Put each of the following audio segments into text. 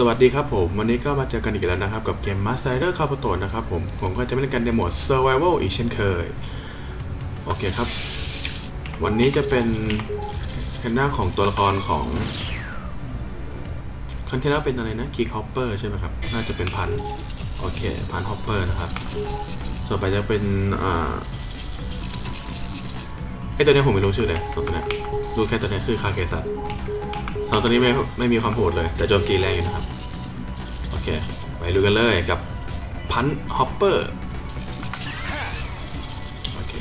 สวัสดีครับผม วันนี้ก็มาเจอกันอีกแล้วนะครับ กับเกม Master Rider c a p o t o นะครับผม ผมก็จะมาเล่นกันในโหมด Survival อีกเช่นเคย โอเคครับ วันนี้จะเป็นกันหน้าของตัวละครของครั้งที่แล้วเป็นอะไรนะ Kick Hopper ใช่ไหมครับ น่าจะเป็นพัน โอเค พัน Hopper นะครับส่วนไปจะเป็นอ่าไอตัวเนี้ยผมไม่รู้ชื่อเลยสองตัวนี้ยรู้แค่ตัวเนี้ยคือคาเคซัส ตอนนี้ไม่ไม่มีความโหดเลย แต่โจมตีแรงอยู่นะครับ โอเค ไปดูกันเลยกับพันฮอปเปอร์โอเค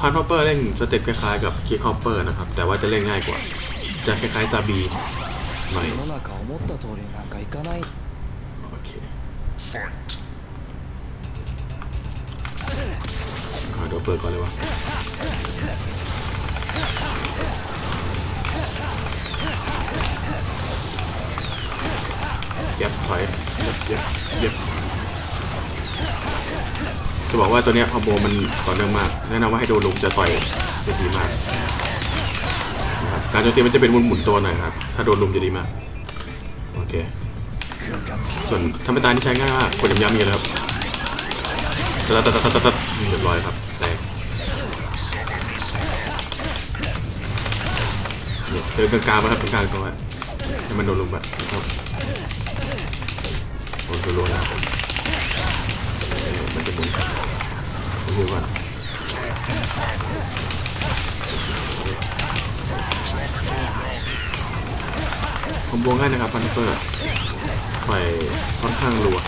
พันฮอปเปอร์เล่นสเต็ปคล้ายๆกับคิกฮอปเปอร์นะครับ แต่ว่าจะเล่นง่ายกว่า จะคล้ายๆซาบีหน่อยโอเค เดี๋ยวเปิดก่อนเลยวะเย็บถอยเย็บเย็บเย็บจะบอกว่าตัวเนี้ยคอมโบมันต่อเนื่องมาก แนะนำว่าให้โดนลุมจะต่อยจะดีมากนะครับการโจมตีมันจะเป็นหมุนหมุนตัวหน่อยครับ ถ้าโดนลุมจะดีมาก โอเค ส่วนทำเป็นตายนี่ใช้ง่ายมากกดย้ำๆมีเลยครับตัดตัดตัดตัดตัดเรียบร้อยครับ เดินกลางๆมาครับกลางๆตรงนั้นให้มันโดนลุมแบบครับโดนรัวนะมันจะหมุนผมดูว่าคอมโบง่ายนะครับพันเปอร์ไฟค่อนข้างรัว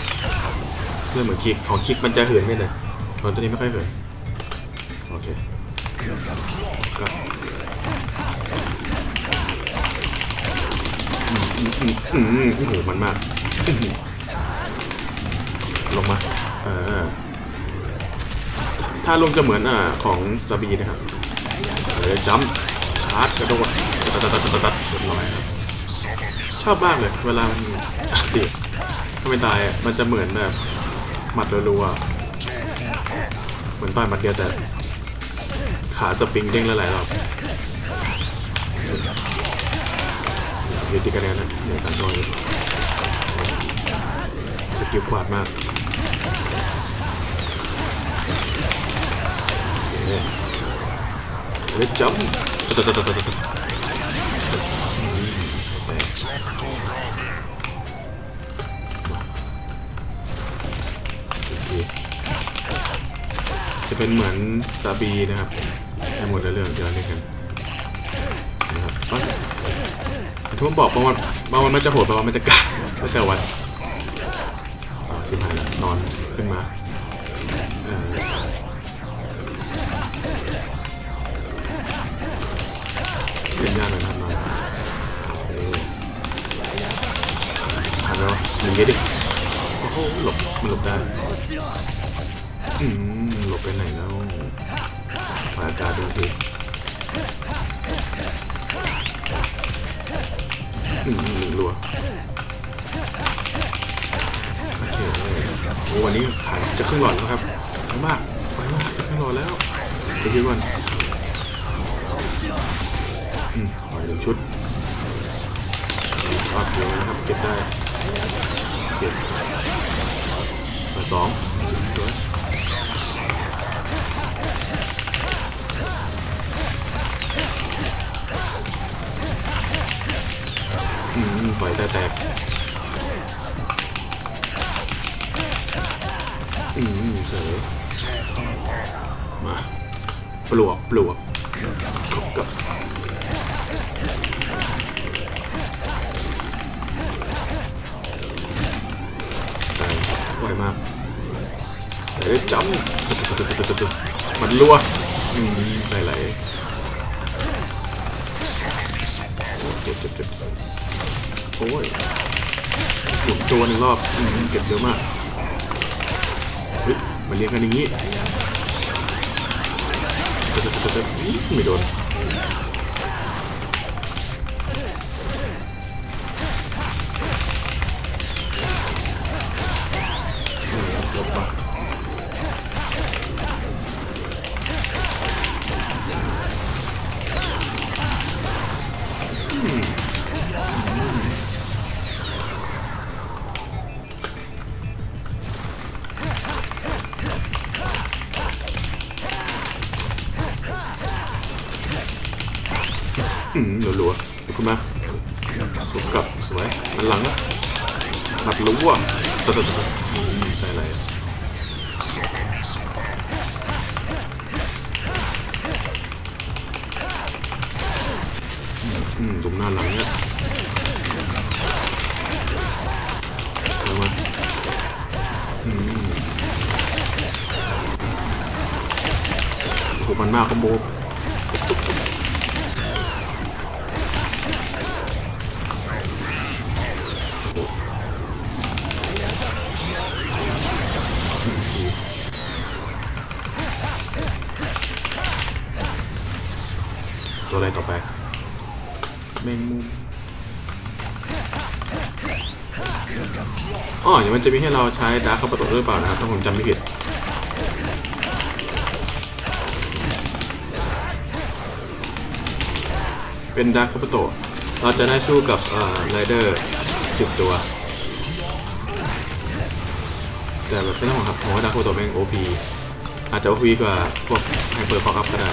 เรื่องเหมือนคลิกของคลิกมันจะเหินไม่เลยตอนตัวนี้ไม่ค่อยเหินโอเคก็ อืมอืมอืมอืมอืมโอ้โหมันมาก ลงมาเออถ้าลงจะเหมือนอ่าของซาบีนะครับเออจัมป์ชาร์จกระโดดตัดตัดตัดตัดตัดเรียบร้อยครับชอบมากเลยเวลามันติดถ้าไม่ตายมันจะเหมือนแบบหมัดรัวๆเหมือนต่อยหมัดเดียวแต่ขาสปริงเด้งหลายๆรอบ ยืนติดกันแล้วนะเดี๋ยวกันตัวนี้สกิลกวาดมากเคเฮ้ยจัมป์ตตตจะเป็นเหมือนซาบีนะครับให้หมดเรื่องเดี๋ยวเราเล่นกัน ทุกบอกบางวันบางวันมันจะโหดบางวันมันจะกล้าแล้วแต่วันอ่าขึ้นมานอนขึ้นมาเออเล่นยากหน่อยนะนอนโอเคทันแล้วหนึ่งเยอะดิโอ้โหหลบมันหลบได้อืมหลบไปไหนแล้ว วันนี้ขายจะครึ่งหลอดแล้วครับไปมากไปมากจะครึ่งหลอดแล้วไปดูก่อนอืมปล่อยหนึ่งชุดรอบเดียวนะครับเก็บได้เก็บสองสองสวยอืมปล่อยแต่แตก อืมเสยมาปลวกปลวกครบกับได้ไวมากเอ้ยจับมันรัวอืมใส่ไหลโอ้เจ็บเจ็บเจ็บโอ้ยหมุนตัวหนึ่งรอบอืมเก็บเยอะมากเฮ้ย มันเลี้ยงกันอย่างนี้ไม่โดน อืมหลัวๆเดี๋ยวขึ้นมาสวมกับสวยมันหลังนะหมัดรู้อะตะตะตะตะอืมใช่อะไรอืมตรงหน้าหลังเนี่ยเอามาอืมโอ้โหมันมากคอมโบ อ๋อเดี๋ยวมันจะมีให้เราใช้ดาร์คคาปโตหรือเปล่านะครับถ้าผมจำไม่ผิดเป็นดาร์คคาปโตเราจะได้สู้กับไรเดอร์สิบตัว แต่แบบไม่ต้องครับผมว่าดาร์คคาปโตแม่งโอพีอาจจะโอพีกว่าพวกไฮเปอร์พอกอัพก็ได้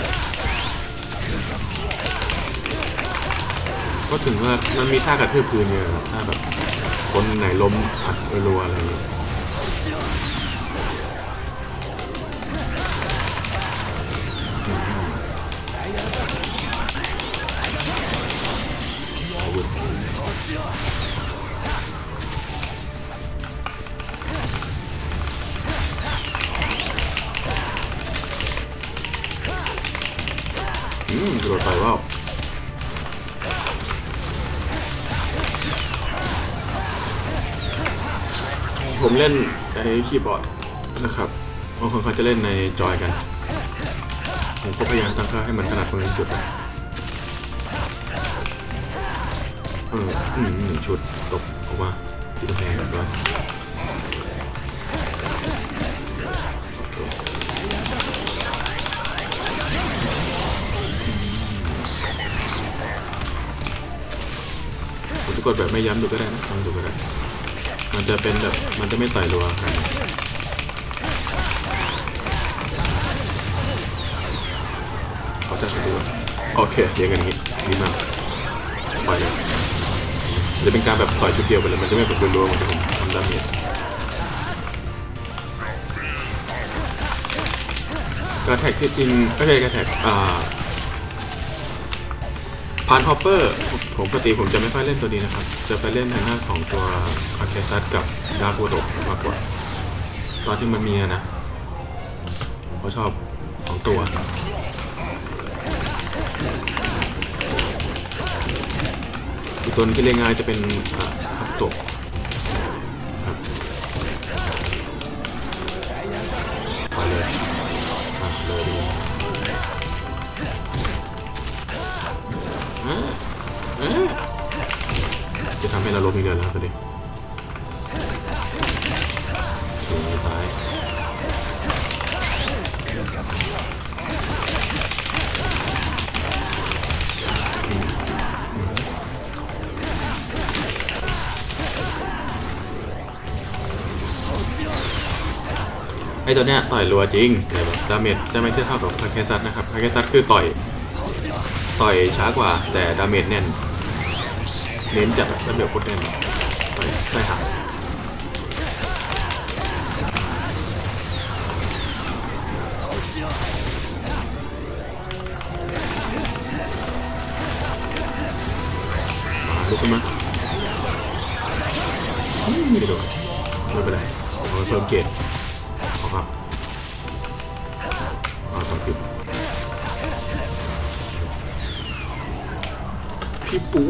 ก็ถึงว่ามันมีท่ากระทืบพื้นเนี่ยครับถ้าแบบ คนไหนล้มอัดรัวๆอะไรอย่างเงี้ยอาวุธอืมกระโดดไปว่า ผมเล่นไอ้คีย์บอร์ดนะครับบางคนเขาจะเล่นในจอยกัน ผมก็พยายามตั้งค่าให้มันถนัดมือที่สุดเอออืมหนึ่งชุดตกออกมาที่กำแพงแบบว่าโอเคผมจะกดแบบไม่ย้ำดูก็ได้นะลองดูก็ได้ มันจะเป็นแบบมันจะไม่ต่อยรัวครับเขาจะสะดวกโอเคเสียงกันนี้ดีมากปล่อยเลยจะเป็นการแบบต่อยชุดเดียวไปเลยมันจะไม่แบบรัวๆมันจะผมทำดาเมจกระแทกที่จริงไม่ใช่กระแทกอ่า พานฮอปเปอร์ผมปกติผมจะไม่ค่อยเล่นตัวนี้นะครับ จะไปเล่นทางหน้าของตัวอาเคซัสกับดาร์กโวโดมากกว่า ตอนที่มันมีนะผมก็ชอบสองตัวอีกตัวหนึงที่เล่นง่ายจะเป็นฮับโตะ จะทำให้เราลบมีเดือนแล้วไปดิโอเคตายไอตัวเนี้ยต่อยรัวจริงแต่แบบดาเมจจะไม่เทียบเท่ากับพาเคซัสนะครับพาเคซัสคือต่อย ต่อยช้ากว่าแต่ดาเมจแน่น เน้นจัดระเบียบโคตรแน่นต่อยใส่หาลุกขึ้นมาไม่โดนไม่เป็นไรเอาเพิ่มเกรดขอครับเอาต้องผิดพี่ปู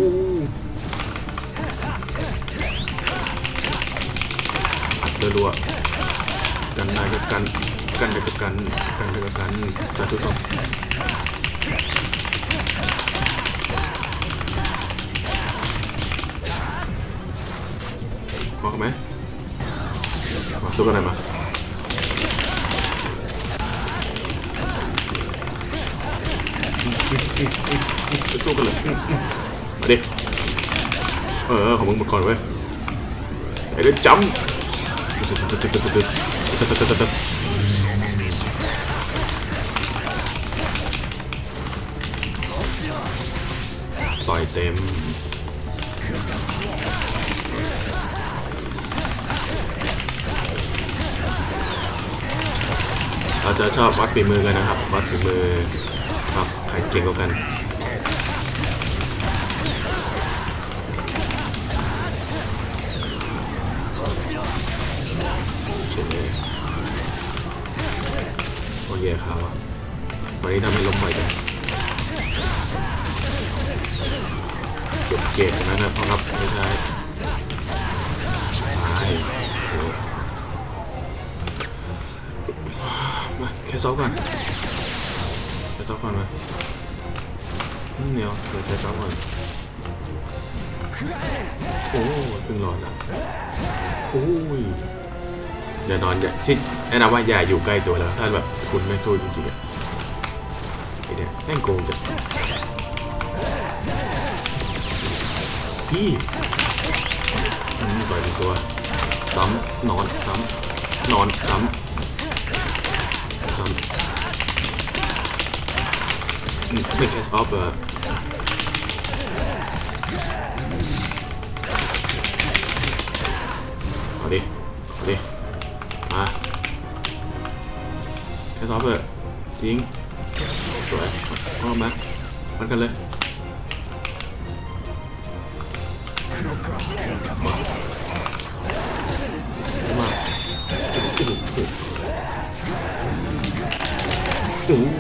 รัวๆกันได้ก็กันกันได้ก็กันกันได้ก็กันสาธุสอมอไหมมาสู้กันหน่อยมาสู้กันเลยมอืมมาดิเออของมึงหมดก่อนเว้ยไอ้เรื่องจำ เต็มเราจะชอบวัดฝีมือกันนะครับ วัดฝีมือครับใครเก่งกว่ากัน ทำให้ล้มบ่อยจังเก็บเกรดนะครับพ่อครับไม่ใช่ตายโอมาแค่ซ้อมก่อนแค่ซ้อมก่อนมาอืมเดี๋ยวเดี๋ยวแค่ซ้อมก่อนโอ้เพิ่งหลอดล้วโอ้ยอย่านอนอย่าที่แนะนำว่าอย่าอยู่ใกล้ตัวแล้ว ถ้าแบบคุณไม่สู้จริงๆ เนี่ยแม่งโกงจังพี่อืมปล่อยเป็นตัวซ้ำนอนซ้ำนอนซ้ำซ้ำไม่แคสออฟเหรอเอดิเอดิมาแค่ซอฟเถอะยิง มามันกันเลยมามาโอ้โห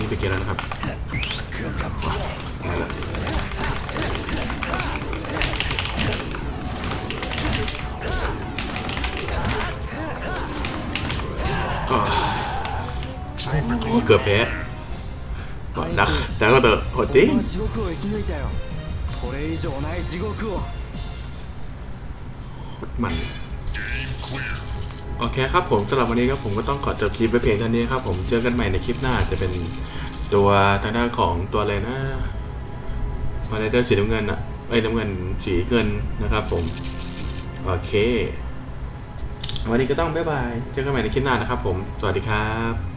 นี้ไปเกลแล้วนะครับนั่นเกือบแพ้ก็นักแต่ก็เถอะโหดิมัน โอเคครับผมสำหรับวันนี้ครับผมก็ต้องขอจบคลิปไปเพียงเท่านี้ครับผมเจอกันใหม่ในคลิปหน้าจะเป็นตัวทางด้านของตัวอะไรนะมาเลเดอร์สีน้ำเงินอะไอ้น้ำเงินสีเงินนะครับผม โอเค วันนี้ก็ต้องบ๊ายบาย เจอกันใหม่ในคลิปหน้านะครับผม สวัสดีครับ